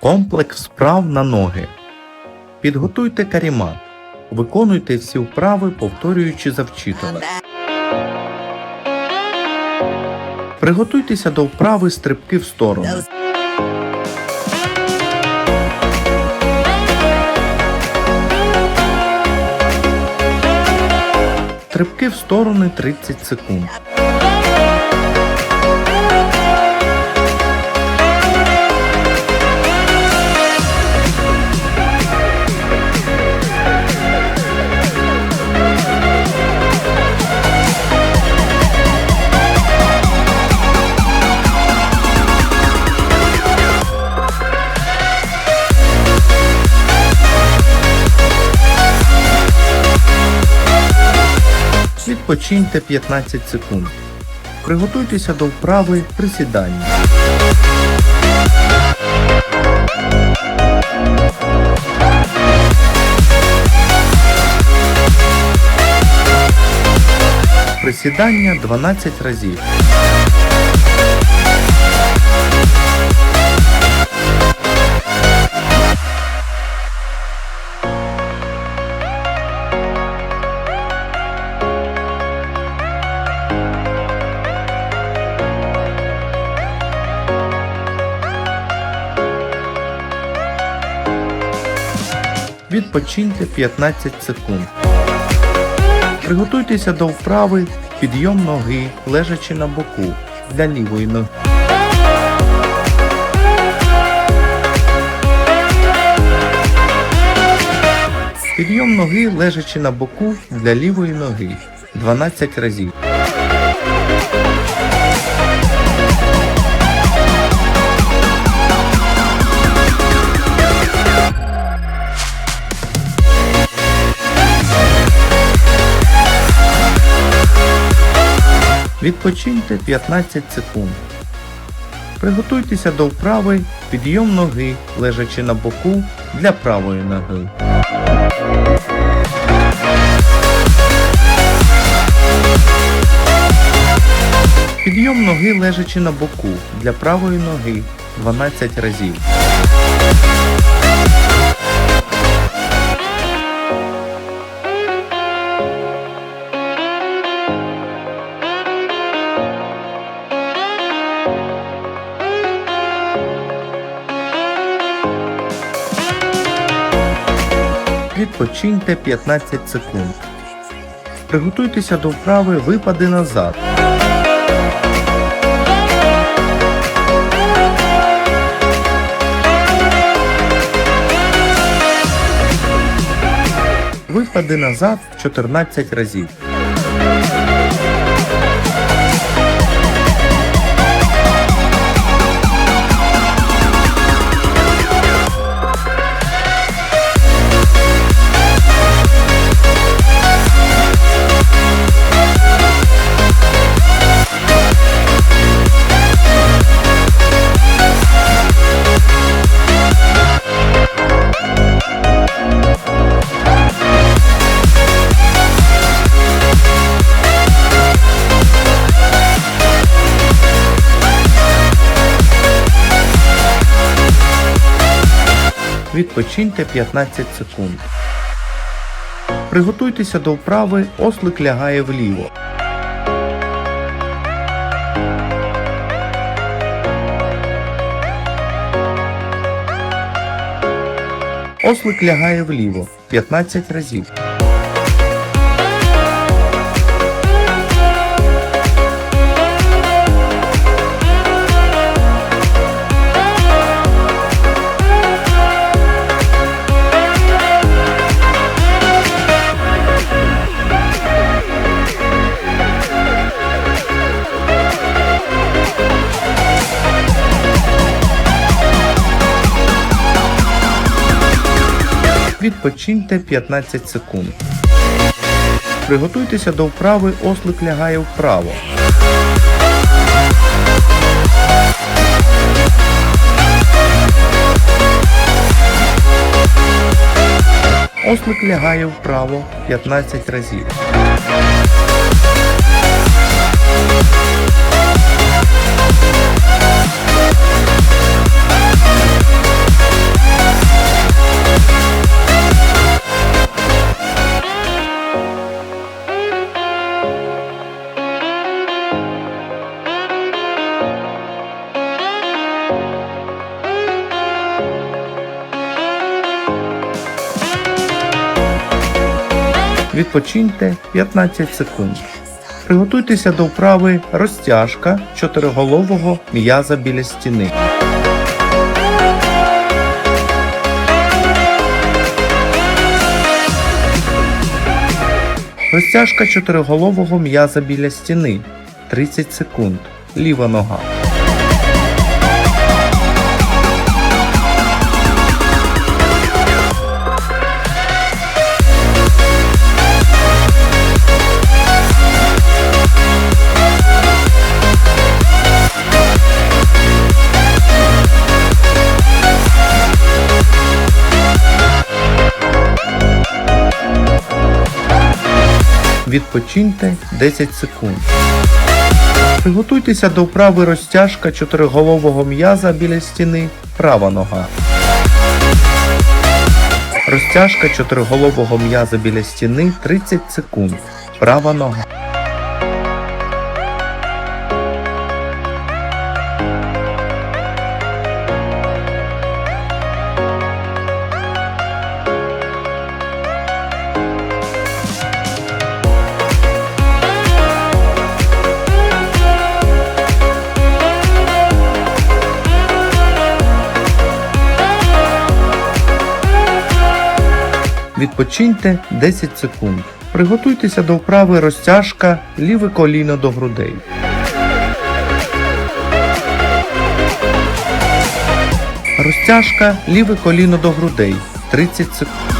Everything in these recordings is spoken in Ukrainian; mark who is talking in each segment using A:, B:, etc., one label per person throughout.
A: Комплекс вправ на ноги. Підготуйте карімат. Виконуйте всі вправи, повторюючи за вчителем. Приготуйтеся до вправи стрибки в сторону. Стрибки в сторони 30 секунд. Відпочиньте 15 секунд. Приготуйтеся до вправи присідання. Присідання 12 разів. Відпочиньте 15 секунд. Приготуйтеся до вправи підйом ноги, лежачи на боку для лівої ноги. Підйом ноги, лежачи на боку для лівої ноги 12 разів. Відпочиньте 15 секунд. Приготуйтеся до вправи підйом ноги, лежачи на боку для правої ноги. Підйом ноги лежачи на боку для правої ноги 12 разів. Відпочиньте 15 секунд. Приготуйтеся до вправи випади назад. Випади назад 14 разів. Відпочиньте 15 секунд. Приготуйтеся до вправи ослик лягає вліво. Ослик лягає вліво 15 разів. Відпочиньте 15 секунд. Приготуйтеся до вправи ослик лягає вправо. Ослик лягає вправо 15 разів. Відпочиньте 15 секунд. Приготуйтеся до вправи розтяжка чотириголового м'яза біля стіни. Розтяжка чотириголового м'яза біля стіни 30 секунд. Ліва нога. Відпочиньте 10 секунд. Приготуйтеся до вправи розтяжка чотириголового м'яза біля стіни права нога. Розтяжка чотириголового м'яза біля стіни 30 секунд. Права нога. Відпочиньте 10 секунд. Приготуйтеся до вправи розтяжка ліве коліно до грудей. Розтяжка ліве коліно до грудей 30 секунд.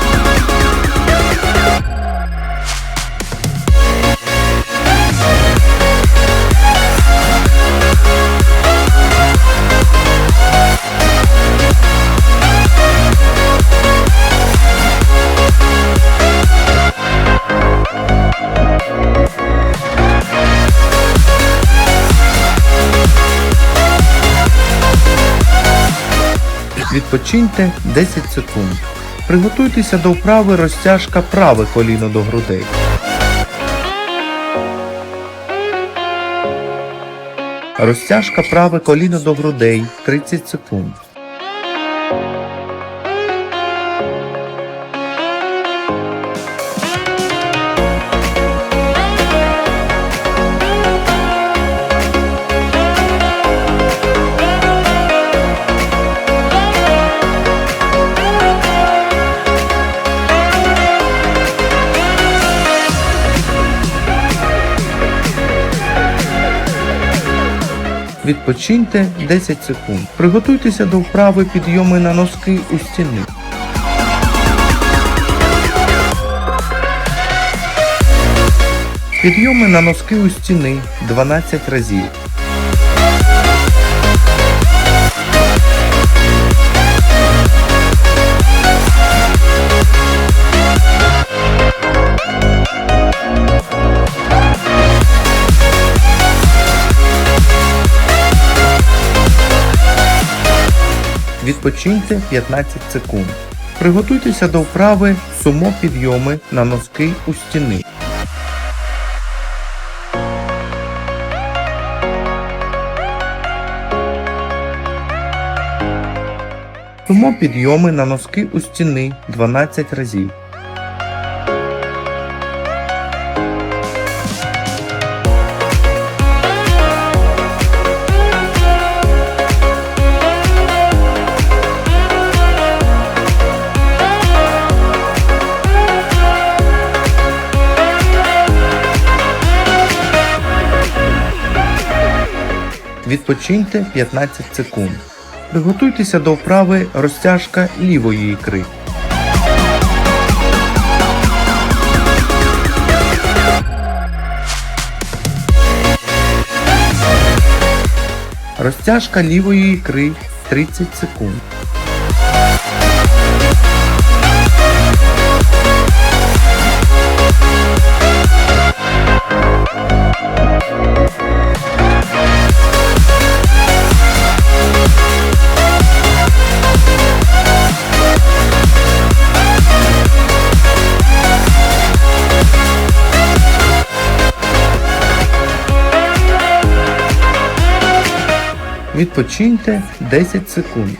A: Відпочиньте 10 секунд. Приготуйтеся до вправи розтяжка праве коліно до грудей. Розтяжка праве коліно до грудей 30 секунд. Відпочиньте 10 секунд. Приготуйтеся до вправи підйоми на носки у стіни. Підйоми на носки у стіни 12 разів. Відпочиньте 15 секунд. Приготуйтеся до вправи сумо підйоми на носки у стіни. Сумо підйоми на носки у стіни 12 разів. Відпочиньте 15 секунд. Приготуйтеся до вправи розтяжка лівої ікри. Розтяжка лівої ікри 30 секунд. Відпочиньте 10 секунд.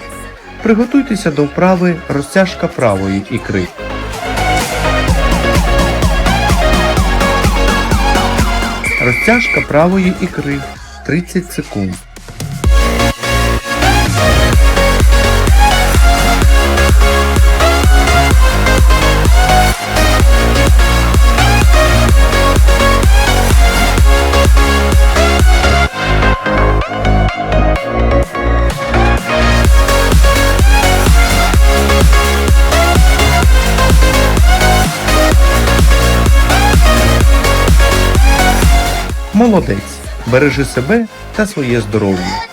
A: Приготуйтеся до вправи розтяжка правої ікри. Розтяжка правої ікри 30 секунд. Молодець. Бережи себе та своє здоров'я.